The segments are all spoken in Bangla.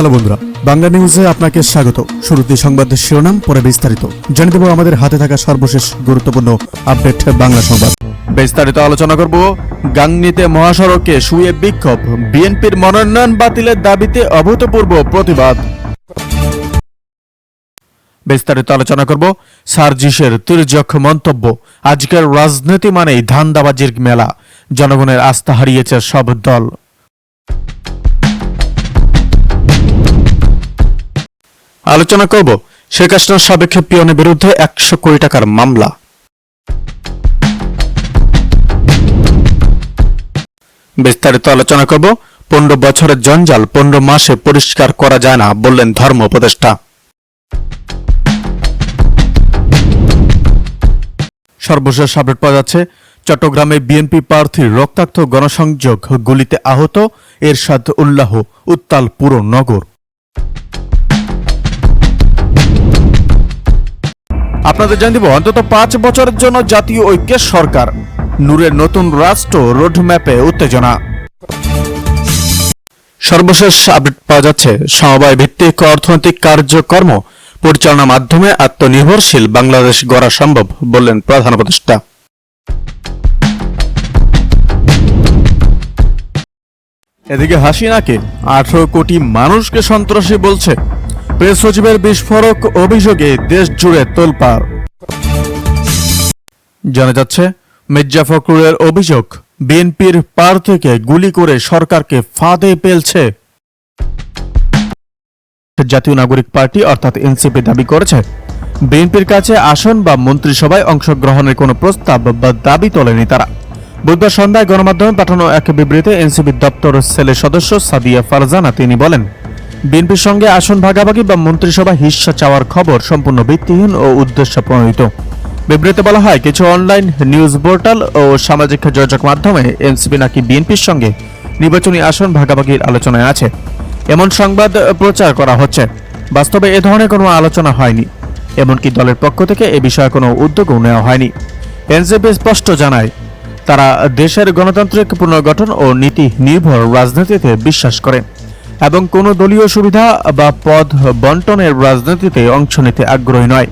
হ্যালো বন্ধুরা, বাংলা নিউজে আপনাকে স্বাগত। শুরুতে সংবাদের শিরোনাম, পরে বিস্তারিত। জানিয়ে দেব আমাদের হাতে থাকা সর্বশেষ গুরুত্বপূর্ণ আপডেট বাংলা সংবাদ। বিস্তারিত আলোচনা করব, গাংনীতে মহাসড়কে শুয়ে বিক্ষোভ, বিএনপির মনোনয়ন বাতিলের দাবিতে অভূতপূর্ব প্রতিবাদ। বিস্তারিত আলোচনা করব, সার্জিসের তির্যক মন্তব্য, আজকের রাজনীতি মানেই ধান্দাবাজির মেলা। জনগণের আস্থা হারিয়েছে সব দল। আলোচনা করব শেখ হাসিনার সাবেক পিয়নের বিরুদ্ধে একশো কোটি টাকার মামলা। বিস্তারিত আলোচনা করব, পনেরো বছরের জঞ্জাল পনেরো মাসে পরিষ্কার করা যায় না বললেন ধর্ম উপদেষ্টা। সর্বশেষ আপডেট পাওয়া যাচ্ছে, চট্টগ্রামে বিএনপি প্রার্থীর রক্তাক্ত গণসংযোগ গুলিতে আহত এরশাদ উল্লাহ উত্তাল পুরো নগর। আপনাদের জানিয়ে দিব, অন্তত পাঁচ বছরের জন্য জাতীয় ঐক্যের সরকার। নূরের নতুন রাষ্ট্র রোডম্যাপে উত্তেজনা। সর্বশেষ আপডেট পাওয়া যাচ্ছে সমবায় ভিত্তিক অর্থনৈতিক কার্যকর্ম পরিচালনার মাধ্যমে আত্মনির্ভরশীল বাংলাদেশ গড়া সম্ভব, বললেন প্রধান উপদেষ্টা। এদিকে হাসিনাকে আঠারো কোটি মানুষকে সন্ত্রাসী বলছে প্রেস সচিবের বিস্ফোরক অভিযোগে দেশ জুড়ে তোলপাড়। জানা যাচ্ছে, মির্জা ফখরুলের অভিযোগ, বিএনপির পার থেকে গুলি করে সরকারকে ফাঁদে পেলছে জাতীয় নাগরিক পার্টি অর্থাৎ এনসিপি দাবি করেছে, বিএনপির কাছে আসন বা মন্ত্রিসভায় অংশগ্রহণের কোনো প্রস্তাব বা দাবি তোলেনি তারা। বুধবার সন্ধ্যায় গণমাধ্যমে পাঠানো এক বিবৃতিতে এনসিপি দপ্তর সেলের সদস্য সাদিয়া ফারজানা তিনি বলেন বিএনপির সঙ্গে আসন ভাগাভাগি বা মন্ত্রিসভা হিস্সা চাওয়ার খবর সম্পূর্ণ ভিত্তিহীন ও উদ্দেশ্য প্রণোদিত বিবৃতিতে বলা হয়, কিছু অনলাইন নিউজ পোর্টাল ও সামাজিক যোগাযোগ মাধ্যমে এনসিপি নাকি বিএনপির সঙ্গে নির্বাচনী আসন ভাগাভাগির আলোচনায় আছে। এমন সংবাদ প্রচার করা হচ্ছে। বাস্তবে এ ধরনের কোনো আলোচনা হয়নি। এমনকি দলের পক্ষ থেকে এ বিষয়ে কোনো উদ্যোগও নেওয়া হয়নি। এনসিপি স্পষ্ট জানায়, তারা দেশের গণতান্ত্রিক পুনর্গঠন ও নীতি নির্ভর রাজনীতিতে বিশ্বাস করে। এবং কোনো দলীয় সুবিধা বা পদ বন্টনের রাজনীতিতে অংশ নিতে আগ্রহী নয়।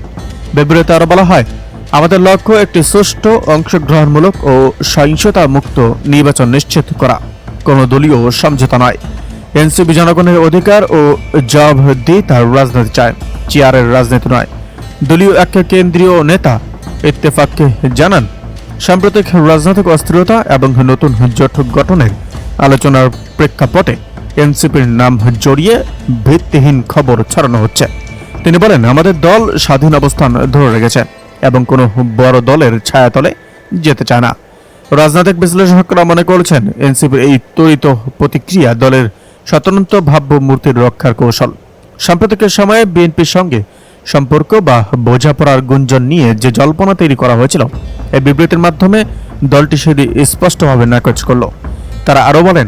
বিবৃতিতে আরও বলা হয়, আমাদের লক্ষ্য একটি সুষ্ঠু, অংশগ্রহণমূলক ও সহিংসতা মুক্ত নির্বাচন নিশ্চিত করা। কোনো দলীয় সমঝোতা নয়। এনসিপি জনগণের অধিকার ও জবাবদিহিতার রাজনীতি চায়, চেয়ারের রাজনীতি নয়। দলীয় এক কেন্দ্রীয় নেতা ইত্তেফাককে জানান, সাম্প্রতিক রাজনৈতিক অস্থিরতা এবং নতুন জোট গঠনের আলোচনার প্রেক্ষাপটে এনসিপির নাম জড়িয়ে ভিত্তিহীন খবর ছড়ানো হচ্ছে। তিনি বলেন, আমাদের দল স্বাধীন অবস্থান ধরে রেখেছে এবং কোনো বড় দলের ছায়াতলে যেতে চায় না। রাজনৈতিক বিশ্লেষকরা মনে করছেন, এনসিপির এই ত্বরিত প্রতিক্রিয়া দলের স্বতন্ত্র ভাবমূর্তির রক্ষার কৌশল। সাম্প্রতিকের সময়ে বিএনপির সঙ্গে সম্পর্ক বা বোঝাপড়ার গুঞ্জন নিয়ে যে জল্পনা তৈরি করা হয়েছিল এই বিবৃতির মাধ্যমে দলটি সেটি স্পষ্টভাবে নাকচ করল। তারা আরও বলেন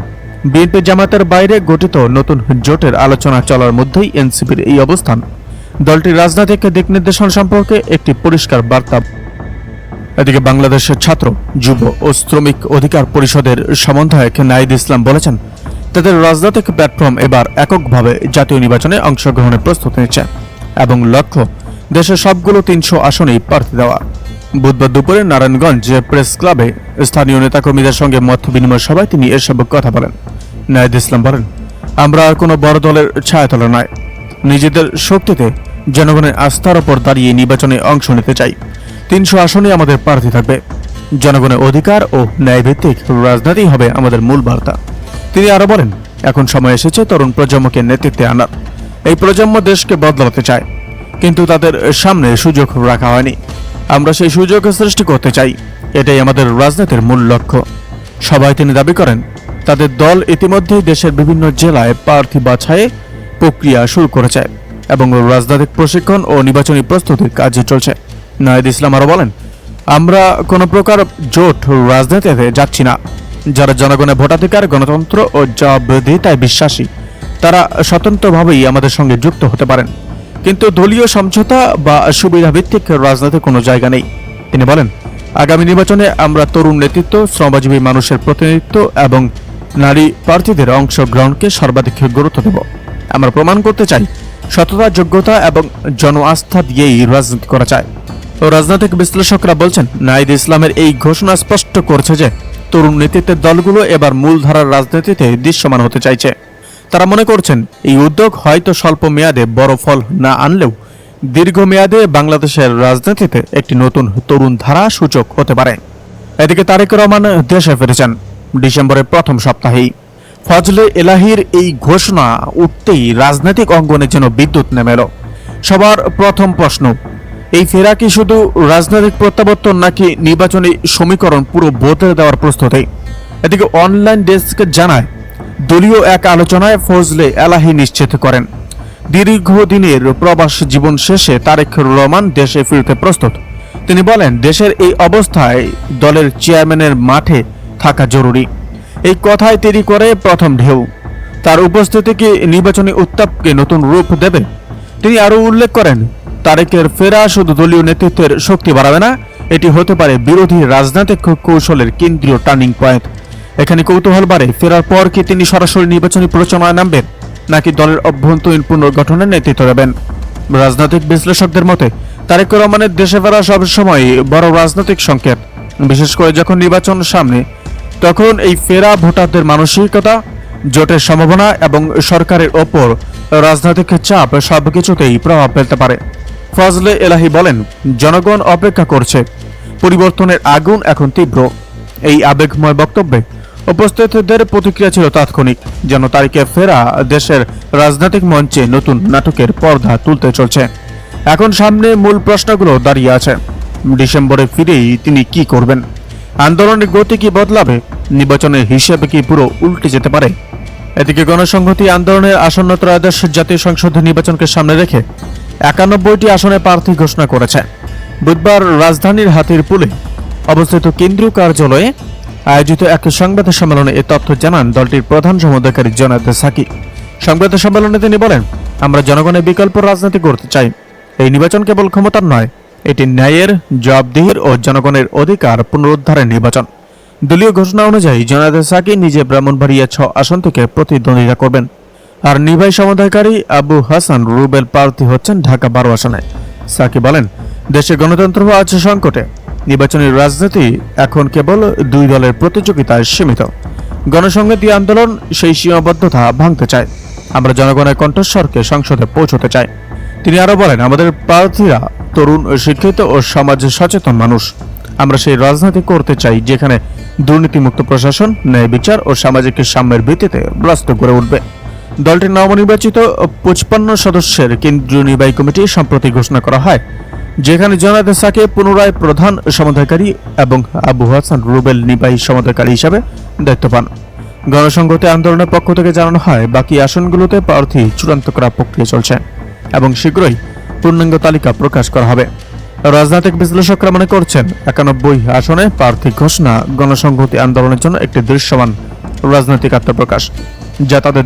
বিএনপি জামাতের বাইরে গঠিত নতুন জোটের আলোচনা চলার মধ্যেই এনসিপির এই অবস্থান। দলটির রাজনৈতিক দিক নির্দেশনা সম্পর্কে একটি পরিষ্কার বার্তা। এদিকে বাংলাদেশের ছাত্র, যুব ও শ্রমিক অধিকার পরিষদের সমন্বয়ক নাইদ ইসলাম বলেছেন, তাদের রাজনৈতিক প্ল্যাটফর্ম এবার এককভাবে জাতীয় নির্বাচনে অংশগ্রহণের প্রস্তুতি নিচ্ছে এবং লক্ষ্য, দেশের সবগুলো তিনশো আসনেই প্রার্থী দেওয়া। বুধবার দুপুরে নারায়ণগঞ্জ প্রেস ক্লাবে স্থানীয় নেতাকর্মীদের সঙ্গে মত বিনিময় সভায় তিনি এসব কথা বলেন। নাইদ ইসলাম বলেন, আমরা কোনো বড় দলের ছায়াতলে নয়। নিজেদের শক্তিতে জনগণের আস্থার ওপর দাঁড়িয়ে নির্বাচনে অংশ নিতে চাই। তিনশো আসনে আমাদের প্রার্থী থাকবে। জনগণের অধিকার ও ন্যায়ভিত্তিক রাজনীতি হবে আমাদের মূল বার্তা। তিনি আরও বলেন, এখন সময় এসেছে তরুণ প্রজন্মকে নেতৃত্বে আনার। এই প্রজন্ম দেশকে বদলাতে চায়। কিন্তু তাদের সামনে সুযোগ রাখা হয়নি। আমরা সেই সুযোগ সৃষ্টি করতে চাই। এটাই আমাদের রাজনীতির মূল লক্ষ্য। সবাই তিনি দাবি করেন, তাদের দল ইতিমধ্যেই দেশের বিভিন্ন জেলায় প্রার্থী বাছাইয়ে প্রক্রিয়া শুরু করেছে এবং রাজনৈতিক প্রশিক্ষণ ও নির্বাচনী প্রস্তুতির কাজ চলছে। নায়েদ ইসলাম আরও বলেন, আমরা কোনো প্রকার জোট রাজনীতিতে যাচ্ছি না। যারা জনগণের ভোটাধিকার, গণতন্ত্র ও জবাবদিহিতায় বিশ্বাসী, তারা স্বতন্ত্রভাবেই আমাদের সঙ্গে যুক্ত হতে পারেন। কিন্তু দলীয় সমঝোতা বা সুবিধা ভিত্তিক রাজনীতি কোনো জায়গা নেই। তিনি বলেন, আগামী নির্বাচনে আমরা তরুণ নেতৃত্ব, শ্রমজীবী মানুষের প্রতিনিধিত্ব এবং নারী প্রার্থীদের অংশগ্রহণকে সর্বাধিক গুরুত্ব দেব। আমরা প্রমাণ করতে চাই, সততা, যোগ্যতা এবং জন আস্থা দিয়েই রাজনীতি করা যায়। রাজনৈতিক বিশ্লেষকরা বলছেন নাইদ ইসলামের এই ঘোষণা স্পষ্ট করছে যে, তরুণ নেতৃত্বের দলগুলো এবার মূলধারার রাজনীতিতে দৃশ্যমান হতে চাইছে। তারা মনে করছেন, এই উদ্যোগ হয়তো স্বল্প মেয়াদে বড় ফল না আনলেও দীর্ঘমেয়াদে বাংলাদেশের রাজনীতিতে একটি নতুন তরুণ ধারা সূচক হতে পারে। এদিকে তারেক রহমান দেশে ফিরেছেন, ডিসেম্বরের প্রথম সপ্তাহেই। ফজলে এলাহির এই ঘোষণা উঠতেই রাজনৈতিক অঙ্গনে যেন বিদ্যুৎ নেমে এলো। সবার প্রথম প্রশ্ন, এই ফেরা কি শুধু রাজনৈতিক প্রত্যাবর্তন নাকি নির্বাচনী সমীকরণ পুরো বদলে দেওয়ার প্রস্তুতি? এদিকে অনলাইন ডেস্ক জানায় দলীয় এক আলোচনায় ফজলে এলাহি নিশ্চিত করেন। দীর্ঘদিনের প্রবাস জীবন শেষে তারেক রহমান দেশে ফিরতে প্রস্তুত। তিনি বলেন, দেশের এই অবস্থায় দলের চেয়ারম্যানের মাঠে থাকা জরুরি। এই কথায় তিনি করে প্রথম ঢেউ। তার উপস্থিতি কি নির্বাচনী উত্তাপকে নতুন রূপ দেবে। তিনি আরও উল্লেখ করেন, তারেকের ফেরা শুধু দলীয় নেতৃত্বের শক্তি বাড়াবে না, এটি হতে পারে বিরোধী রাজনৈতিক কৌশলের কেন্দ্রীয় টার্নিং পয়েন্ট। এখানে কৌতূহল বাড়ে। ফেরার পর কি তিনি সরাসরি নির্বাচনী প্রচারণায় নামবেন, নাকি দলের অভ্যন্তরীণ পুনর্গঠনের নেতৃত্ব দেবেন? রাজনৈতিক বিশ্লেষকদের মতে, তারেক রহমানের দেশে ফেরা সবসময় বড় রাজনৈতিক সংকেত। বিশেষ করে যখন নির্বাচন সামনে, তখন এই ফেরা ভোটারদের মানসিকতা, জোটের সম্ভাবনা এবং সরকারের ওপর রাজনৈতিক চাপ সবকিছুতেই প্রভাব ফেলতে পারে। ফজলে এলাহি বলেন, জনগণ অপেক্ষা করছে। পরিবর্তনের আগুন এখন তীব্র। এই আবেগময় বক্তব্যে উপস্থিতদের প্রতিক্রিয়া ছিল তাৎক্ষণিক, যেন তারিখে ফেরা দেশের রাজনৈতিক মঞ্চে নতুন নাটকের পর্দা তুলতে চলছে। এখন সামনে মূল প্রশ্নগুলো দাঁড়িয়ে আছে। ডিসেম্বরে ফিরেই তিনি কি করবেন? আন্দোলনের গতি কি বদলাবে? নির্বাচনের হিসেবে কি পুরো উল্টে যেতে পারে? এদিকে গণসংহতি আন্দোলনের আসন্ন ত্রয়োদশ জাতীয় সংসদ নির্বাচনকে সামনে রেখে একানব্বইটি আসনে প্রার্থী ঘোষণা করেছে। বুধবার রাজধানীর হাতির পুলে অবস্থিত কেন্দ্রীয় কার্যালয়ে আয়োজিত এক সংবাদ সম্মেলনে এ তথ্য জানান দলটির প্রধান সমন্বয়কারী জনাদ সাকি। সংবাদ সম্মেলনে তিনি বলেন, আমরা জনগণের বিকল্প রাজনীতি করতে চাই। এই নির্বাচন কেবল ক্ষমতার নয়, এটি ন্যায়ের, জবাবদিহির ও জনগণের অধিকার পুনরুদ্ধারের নির্বাচন। দলীয় ঘোষণা অনুযায়ী জনাদ সাকি নিজে ব্রাহ্মণবাড়িয়া ছ আসন থেকে প্রতিদ্বন্দ্বিতা করবেন। আর নির্বাহী সমন্বয়কারী আবু হাসান রুবেল প্রার্থী হচ্ছেন ঢাকা বারো আসনে। সাকি বলেন, দেশে গণতন্ত্র আছে সংকটে। নির্বাচনী রাজনীতি এখন কেবল দুই দলের প্রতিযোগিতায় সীমিত। গণসংহতি আন্দোলন সেই সীমাবদ্ধতা ভাঙতে চায়। আমরা জনগণের কণ্ঠস্বরকে সংসদে পৌঁছতে চাই। তিনি আরও বলেন, আমাদের প্রার্থীরা তরুণ, শিক্ষিত ও সমাজ সচেতন মানুষ। আমরা সেই রাজনীতি করতে চাই যেখানে দুর্নীতিমুক্ত প্রশাসন, ন্যায় বিচার ও সামাজিক সাম্যের ভিত্তিতে রাষ্ট্র করে উঠবে। দলটির নবনির্বাচিত পঁচপান্ন সদস্যের কেন্দ্রীয় নির্বাহী কমিটি সম্প্রতি ঘোষণা করা হয়। যেখানে জনাদ সাকে পুনরায় প্রধান সমাধানকারী এবং আবু হাসান রুবেল নির্বাহী সমাধানকারী হিসাবে দায়িত্ব পান। গণসংহতি আন্দোলনের পক্ষ থেকে জানানো হয়, বাকি আসনগুলোতে প্রার্থী চূড়ান্ত করার প্রক্রিয়া চলছে এবং শীঘ্রই পূর্ণাঙ্গ তালিকা প্রকাশ করা হবে। রাজনৈতিক বিশ্লেষকরা মনে করছেন, একানব্বই আসনে প্রার্থী ঘোষণা গণসংহতি আন্দোলনের জন্য একটি দৃশ্যমান রাজনৈতিক আত্মপ্রকাশ, যা তাদের